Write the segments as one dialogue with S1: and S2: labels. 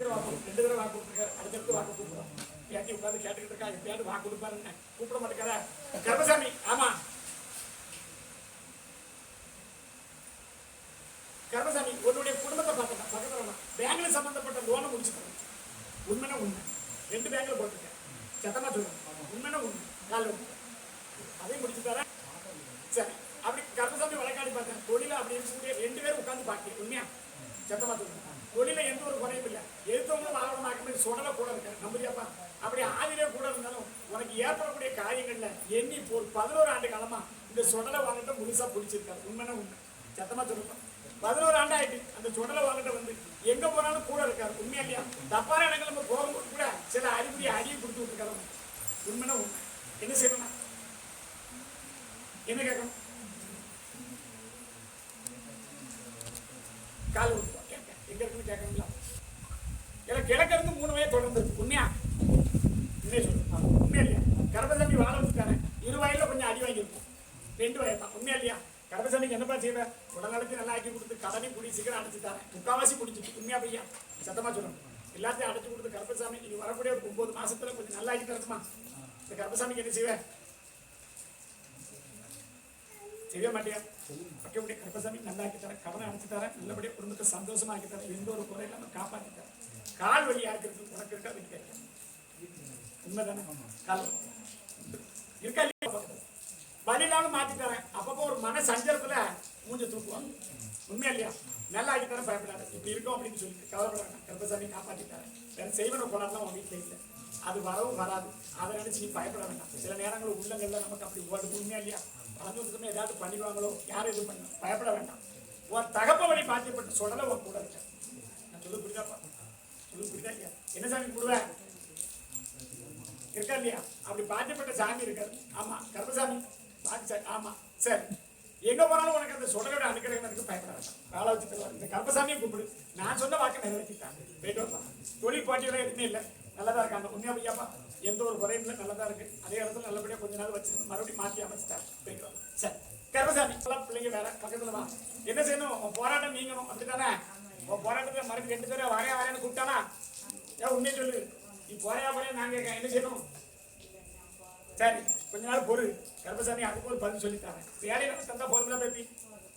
S1: ரெண்டு தடவை வாக்கு கொடுத்துருக்காரு அடுத்தடுத்து வாக்கு கொடுக்குறோம் ஏற்றி உட்காந்து கேட்டுக்கிட்டு இருக்கா எப்பயாவது வாக்கு கொடுப்பாருன்னு கூப்பிட மாட்டேங்காரா கருமசாமி ஆமா கருமசாமி உன்னுடைய குடும்பத்தை பார்த்தா பக்கத்துல பேங்க்ல சம்பந்தப்பட்ட லோனை முடிச்சுக்கிறேன் உண்மைனா உண்மை ரெண்டு பேங்க்ல போட்டிருக்கேன் சத்தமா சொல்றேன் உண்மைனா உண்மை நாலு அதையும் முடிச்சு தரேன் சரி அப்படி கருமசாமி வழக்காடி பார்த்தேன் தொழில அப்படி இருக்கக்கூடிய ரெண்டு பேரும் உட்காந்து பார்க்க உண்மையா? சத்தமா சொல்றேன் தொழில எந்த ஒரு குறையும் இல்லை. அப்படி ஆக்கணும் கூட இருக்க நம்புறியாப்பா? அப்படி ஆதிலே கூட இருந்தாலும் உனக்கு ஏற்படக்கூடிய காரியங்கள்ல எண்ணி இப்போ ஒரு பதினோரு ஆண்டு காலமா இந்த சுடலை வாங்கிட்ட முழுசா பிடிச்சிருக்காரு. உண்மைனா உண்மை. சத்தமா சொல்லுப்பா. பதினோரு ஆண்டு ஆயிட்டு அந்த சுடலை வாங்கிட்ட வந்து எங்க போனாலும் கூட இருக்காரு. உண்மையா இல்லையா? தப்பான இடங்கள் நம்ம போகும்போது கூட சில அறிகுறி அடியை கொடுத்து விட்டுருக்காரு. உண்மைனா உண்மை. என்ன செய்யணும் என்ன கேட்கணும்? கால் விட்டுப்பா கேட்க. எங்க இருக்குன்னு கேட்கணுங்களா ஏன்னா கிழக்க கர்ப்பமே தொடர்ந்து உண்மையா? உண்மையை சொல்லு. உண்மையா இல்லையா? கர்ப்பசாமி வாழ வச்சுட்டாரு. இரு வயதுல கொஞ்சம் அடி வாங்கியிருக்கும். ரெண்டு வயது தான். உண்மையா இல்லையா? கர்ப்பசாமிக்கு என்னப்பா செய்வ? உடல்நலத்தை நல்லா ஆக்கி கொடுத்து கடனையும் குடி சீக்கிரம் அடைச்சு தரேன் முக்காவாசி குடிச்சிட்டு. உண்மையா பையா? சத்தமா சொல்லணும் எல்லாத்தையும் அடைச்சு கொடுத்து கர்ப்பசாமி இனி வரக்கூடிய ஒரு ஒன்பது மாசத்துல கொஞ்சம் நல்லா ஆக்கி தரட்டுமா? இந்த கர்ப்பசாமிக்கு என்ன செய்வேன் செய்ய மாட்டியா? அப்படி கர்ப்பசாமி நல்லா ஆக்கி தரேன் கடனை அடைச்சு தரேன் நல்லபடியா குடும்பத்தை சந்தோஷமா ஆக்கி தரேன் எந்த ஒரு குறையில நம்ம காப்பாத்தி தரேன் கால் வழி யாருக்கு இருக்கா உண்மைதானே கால் இருக்கா இல்லையா வழியிலாலும் மாற்றி தரேன் அப்பப்போ ஒரு மன சஞ்சலத்துல மூஞ்ச தூக்குவாங்க உண்மையா இல்லையா நல்லா ஆக்கி தரேன் பயப்படாத இப்ப இருக்கோம் அப்படின்னு சொல்லிட்டு கவலைப்படாங்க கர்ப்பசாமி கருப்பசாமி வேற செய்வன போனாலும் உன் வீட்டுல இல்லை அது வரவும் வராது அதை நினைச்சு நீ பயப்பட வேண்டாம் சில நேரங்கள் உள்ளங்கள்ல நமக்கு அப்படி ஓடுது உண்மையா இல்லையா வளர்ந்ததுக்குமே ஏதாவது பண்ணிடுவாங்களோ யாரும் எதுவும் பண்ண பயப்பட வேண்டாம் உன் தகப்ப வழி பாத்தியப்பட்டு சொல்லல உன் கூட இருக்க நான் சொல்ல புரியாப்பா இல்லையா என்ன சாமி இருக்கா இல்லையா? அப்படி பாத்தியப்பட்ட சாமி இருக்காது ஆமா கர்மசாமி. பாத்தி சாமி. ஆமா சரி. எங்க போனாலும் உனக்கு அந்த சுடலோட அனுக்கிறதுக்கு பயப்பட வேண்டாம் வேலை வச்சு தருவார். இந்த கர்மசாமியை கூப்பிடு. நான் சொன்ன வாக்கு நிறைவேற்றிட்டாங்க போயிட்டு வரலாம் தொழில் போட்டியெல்லாம் எதுவுமே இல்லை. நல்லதா இருக்காங்க. உண்மையா பையாப்பா எந்த ஒரு குறையும் இல்லை. நல்லதா இருக்கு. அதே இடத்துல நல்லபடியா கொஞ்ச நாள் வச்சு மறுபடியும் மாற்றி அமைச்சிட்டாரு. போயிட்டு வரலாம் சரி. கர்மசாமி எல்லாம் பிள்ளைங்க வேற. பக்கத்துல வா. என்ன செய்யணும்? உன் போராட்டம் நீங்கணும். அப்படித்தானே? உன் போராட்டத்துல மறுபடியும் ரெண்டு பேரும் வரையா வரையான்னு கூப்பிட்டானா? உண்மையை சொல்லு நீ போறையா போறே நாங்க என்ன செய்யணும்? சரி கொஞ்ச நாள் பொறு. கர்ப்பசாமி அதுக்கு ஒரு பதில் சொல்லித்தாரேன் வேலையை நம்ம தந்தா போதும் பேபி.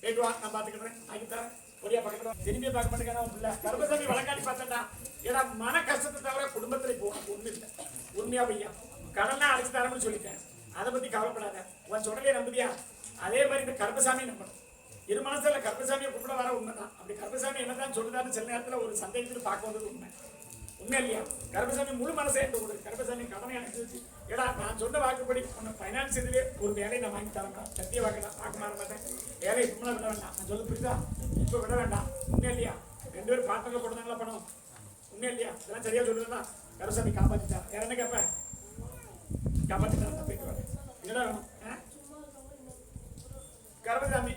S1: கேட்டு வா நான் பாத்துக்கிறேன். ஆகி தரேன். பொரியா பக்கத்துல திரும்பி பார்க்க மாட்டேங்கிறான் பிள்ளை. கர்ப்பசாமி வழக்காடி பார்த்தா ஏன்னா மன கஷ்டத்தை தவிர குடும்பத்துல இப்போ ஒண்ணு இல்லை. உண்மையா பையா கடன்லாம் அழைச்சு தரேன்னு சொல்லிட்டேன். அதை பத்தி கவலைப்படாத. உன் சொல்லலையே நம்புதியா? அதே மாதிரி இந்த கர்ப்பசாமி நம்பணும். இரு மனசுல கர்ப்பசாமியை கூப்பிட வர உண்மைதான். அப்படி கர்ப்பசாமி என்னதான் சொல்லுதான்னு சில நேரத்துல ஒரு சந்தேகத்தில் பார்க்க வந்தது உண்மை. உண்மை இல்லையா கர்ப்பசாமி முழு மனசை எடுத்து கொடு கர்ப்பசாமி கடனை அனுப்பிச்சு வச்சு ஏடா நான் சொன்ன வாக்குப்படி உன்னை ஃபைனான்ஸ் இதுவே ஒரு வேலையை நான் வாங்கி தரேன்டா சத்திய வாக்கு நான் பார்க்க மாற மாட்டேன். வேலையை இப்பமெல்லாம் விட வேண்டாம். நான் சொல்ல புரியுதா? இப்போ விட வேண்டாம். உண்மை இல்லையா? ரெண்டு பேரும் பார்ட்னர்ல போடுறாங்களா பணம்? உண்மை இல்லையா? இதெல்லாம் சரியா சொல்லுதுன்னா கர்ப்பசாமி காப்பாத்திட்டா வேற என்ன கேட்பேன் காப்பாத்திட்டா போயிட்டு வரேன். என்னடா வேணும்? ஆ?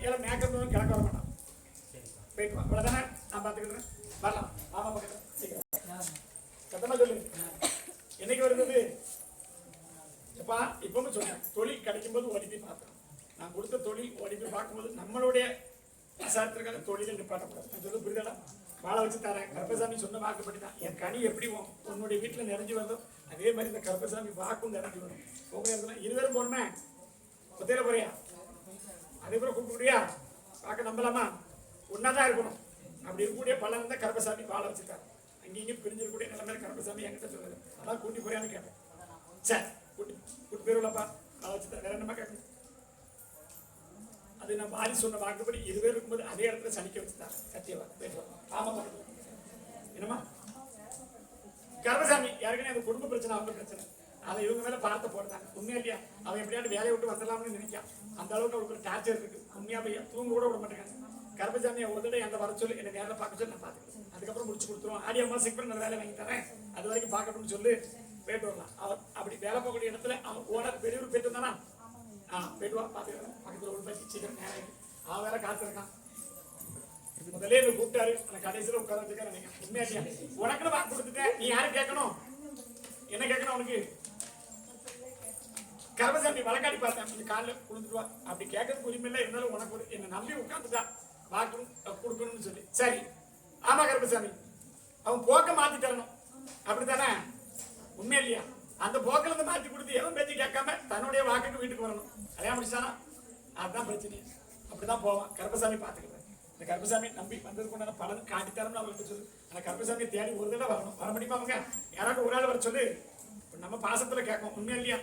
S1: எல்லாம் மேக்கப் கிழக்க வர மாட்டான். போயிட்டு வா. அவ்வளோதானே நான் பார்த்துக்கிறேன். வரலாம். ஆமா பக்கத்தில் சீக்கிரம் சத்தமா சொல்லு என்னைக்கு வருது எப்பா இப்பவும் சொன்னேன் தொழில் கிடைக்கும்போது ஓடி போய் பார்த்தேன் நான் கொடுத்த தொழில் ஓடி போய் பார்க்கும்போது நம்மளுடைய அசாத்திற்காக தொழிலை நிப்பாட்டக்கூடாது. நான் சொல்ல புரிதலா வாழ வச்சு தரேன். கருப்பசாமி சொன்ன வாக்குப்படி தான். என் கனி எப்படி உன்னுடைய வீட்டில் நிறைஞ்சு வந்தோம் அதே மாதிரி இந்த கருப்பசாமி வாக்கும் நிறைஞ்சு வரும். போகிற இடத்துல இருவரும் போகணுமே? ஒத்தையில போறியா? அதே போல கூப்பிடுறியா பார்க்க நம்பலாமா? ஒன்னாதான் இருக்கணும். அப்படி இருக்கக்கூடிய பலன் தான் கருப்பசாமி வாழ வச்சிருக்காரு அங்கேயும் இங்கேயும் பிரிஞ்சிருக்கக்கூடிய நிலைமையில கருப்பசாமி என்கிட்ட சொல்லுது அதான் கூட்டி போறியான்னு கேட்டேன். சார் கூட்டி கூட்டி போயிருவலப்பா. வாழ வச்சுட்டா வேற என்னமா கேட்கணும்? அது நான் பாரி சொன்ன வாக்குப்படி இதுவே இருக்கும்போது அதே இடத்துல சனிக்க வச்சுட்டாங்க. சத்தியவா? ஆமாம் வரலாம். ஆமா என்னம்மா? கர்மசாமி யாருக்குன்னு அந்த குடும்ப பிரச்சனை அவங்க பிரச்சனை. அதை இவங்க மேல பார்த்து போடுறாங்க உண்மையா இல்லையா? அவன் எப்படியாவது வேலையை விட்டு வந்துடலாம்னு நினைக்கான் அந்த அளவுக்கு அவளுக்கு ஒரு டார்ச்சர் இருக்கு. உண்மையா பையா தூங்க கூட விட மாட்டேங்க கர்மசாமியை ஒரு தடவை அந்த வர சொல்லி என்னை நேரில் பார்க்க சொல்லி நான் பார்த்துக்கிறேன். அதுக்கப்புறம் முடிச்சு கொடுத்துருவோம். ஆடி அம்மா சிக்கன் நான் வேலை வாங்கி தரேன். அது வரைக்கும் பார்க்கணும்னு சொல்லி போயிட்டு வரலாம். அவர் அப்படி வேலை போகக்கூடிய இடத்துல அவன் ஓனர் பெரியவர் போயிட்டு இருந்தானா ஆ. போயிட்டு வா பார்த்துக்கிறேன் பக்கத்தில் ஒரு பசி சீக்கிரம் நேரம் அவன் வேற காத்திருக்கான். முதல்ல என்ன கூப்பிட்டாரு. அந்த கடைசியில உட்கார வச்சுக்க நினைக்கிறேன் உண்மையா உனக்குன்னு வாக்கு கொடுத்துட்டேன். நீ யாரும் கேட்கணும்? என்ன கேட்கணும் உனக்கு கர்மசாமி வழக்காடி பார்த்தேன் கொஞ்சம் காலில் கொடுத்துட்டு வா. அப்படி கேட்கறதுக்கு உரிமை இல்லை. இருந்தாலும் உனக்கு என்னை நம்பி உட்காந்துட்டான் வாக்கு கொடுக்கணும்னு சொல்லி. சரி. ஆமா கருப்பசாமி அவன் போக்க மாத்தி தரணும் அப்படித்தானே? உண்மை இல்லையா? அந்த போக்கில் இருந்து மாற்றி கொடுத்து எவன் பேச்சு கேட்காம தன்னுடைய வாக்குக்கு வீட்டுக்கு வரணும். கல்யாணம் முடிச்சானா? அதுதான் பிரச்சனை அப்படிதான் போவான். கருப்பசாமி பார்த்துக்கிறேன் இந்த கருப்பசாமி நம்பி வந்ததுக்கு உண்டான பலன் காட்டித்தரம்னு அவங்களுக்கு சொல்லு. அந்த கருப்பசாமி தேடி ஒரு தடவை வரணும். வர முடியுமா அவங்க? யாராவது ஒரு ஆள் வர சொல்லு. நம்ம பாசத்துல கேட்கும் உண்மை இல்லையா?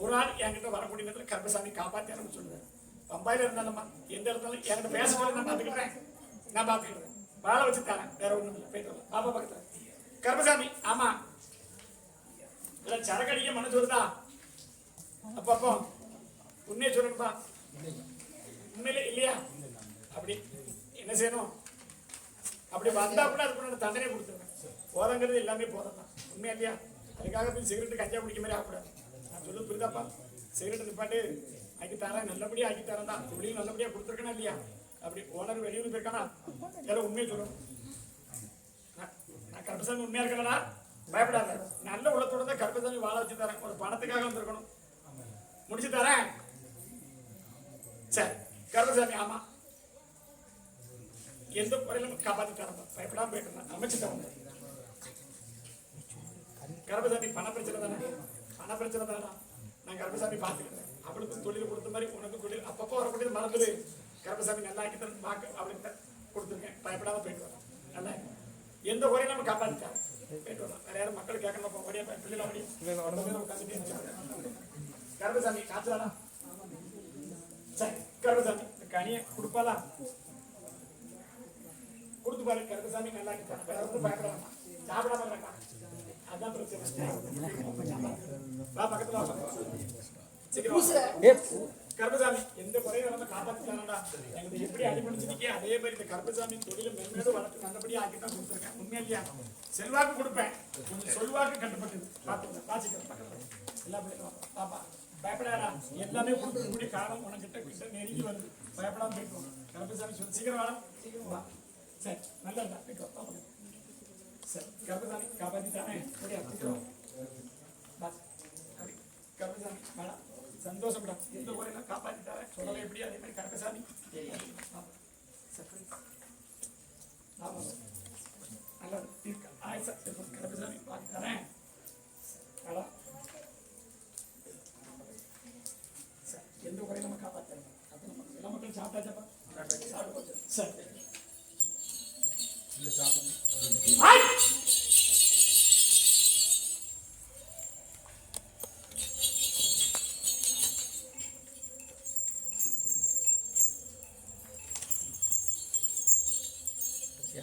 S1: ஒரு ஆள் என்கிட்ட வரக்கூடிய நேரத்தில் கருப்பசாமி காப்பாத்தி அனுப்ப சொல்லுவேன் பம்பாயில இருந்தாலும்மா எந்த இடத்துல என்கிட்ட பேச சொல்லி நான் பார்த்துக்கிறேன் நான் பார்த்துக்கிறேன் வாழை வச்சு தரேன். வேற ஒன்றும் இல்லை போயிட்டு பாப்பா பக்கத்தில். கருப்பசாமி ஆமா. இல்ல சரக்கடிக்க மனசு வருதா? அப்பப்போ உண்மையை சொல்லணும்பா. உண்மையில இல்லையா? அப்படி என்ன செய்யணும்? அப்படி வந்தா கூட அதுக்கு நான் தண்டனை கொடுத்துருவேன். போதங்கிறது எல்லாமே போதம் தான் உண்மையா இல்லையா? அதுக்காக போய் சிகரெட்டு கஞ்சா குடிக்க மாதிரி ஆகக்கூடாது. நான் சொல்லு புரியுதாப்பா? சிகரெட் நிப்பாட்டு ஆக்கி தரேன். நல்லபடியா ஆக்கி தரேன் தான். தொழில் நல்லபடியா கொடுத்துருக்கேனா இல்லையா? அப்படி ஓனர் வெளியூர் போயிருக்கானா? யாரோ உண்மையை சொல்லணும். நான் கரெக்டாக உண்மையா இருக்கலடா. பயப்படாத. நல்ல உள்ளத்தோட தான் கருப்பசாமி வாழ வச்சு தரேன். ஒரு பணத்துக்காக வந்திருக்கணும். முடிச்சு தரேன். சரி கருப்பசாமி ஆமா. எந்த குறையிலும் காப்பாத்தி தரப்பா பயப்படாம போயிட்டு அமைச்சு தரணும் கருப்பசாமி பண பிரச்சனை தானே? பண பிரச்சனை தானே? நான் கருப்பசாமி பார்த்துக்கிறேன். அவளுக்கு தொழில் கொடுத்த மாதிரி உனக்கு தொழில் அப்பப்போ வரக்கூடியது மறந்துடு கருப்பசாமி நல்லா ஆக்கி தரேன். பார்க்க அவளுக்கு கொடுத்துருக்கேன். பயப்படாம போயிட்டு வரேன் நல்லா எந்த குறையும் நம்ம காப்பாற்றிட்டாங்க தரேன். யாரும் மக்கள் கேட்கணும் போ ஒரே பிள்ளைல அப்படியே உட்காந்துட்டே இருந்துச்சு. கருப்பசாமி காத்துதானா சரி கருப்பசாமி இந்த கனியை கொடுப்பாளா கொடுத்து பாரு கருப்பசாமி நல்லா இருக்கான் வேற ஒன்றும் பயப்படாம சாப்பிடாம இருக்கான் அதான் பிரச்சனை வா பக்கத்துல வா எந்த குறையும் நம்ம காப்பாத்திட்டானடா எனக்கு எப்படி அடிபடிச்சிருக்கே அதே மாதிரி இந்த கருப்பசாமி தொழிலும் மென்மேலும் வளர்த்து நல்லபடியா ஆக்கி தான் கொடுத்துருக்கேன். உண்மையா இல்லையா? செல்வாக்கு கொடுப்பேன். கொஞ்சம் சொல்வாக்கு கட்டுப்பட்டு பார்த்துங்க வாசிக்கிறேன் பக்கத்துல எல்லா பிள்ளைகளும் பாப்பா பயப்படாதா எல்லாமே கொடுக்கக்கூடிய காலம் உனக்கிட்ட கிட்ட நெருங்கி வருது. பயப்படாம போயிட்டு கருப்பசாமி சொல்லு சீக்கிரம் வேணாம் சீக்கிரம் வா. சரி நல்லதா போயிட்டு சரி கருப்பசாமி காப்பாத்திட்டானே. சரியா? சீக்கிரம் வா. சந்தோஷப்படா எந்த ஊரையும் காப்பாத்திட்டாரே சொல்லலை எப்படி அதே மாதிரி கருப்பசாமி ஆமா. சரி. ஆமா. நல்லது தீர்க்க ஆயுசா கருப்பசாமி பார்த்துட்டாரேன் வாடா. சரி. எந்த குறையும் நம்ம காப்பாற்றணும் அப்போ நம்ம எல்லா மக்களும் சாப்பிட்டாச்சாப்பா சாப்பிட்டு. சரி ஆய்!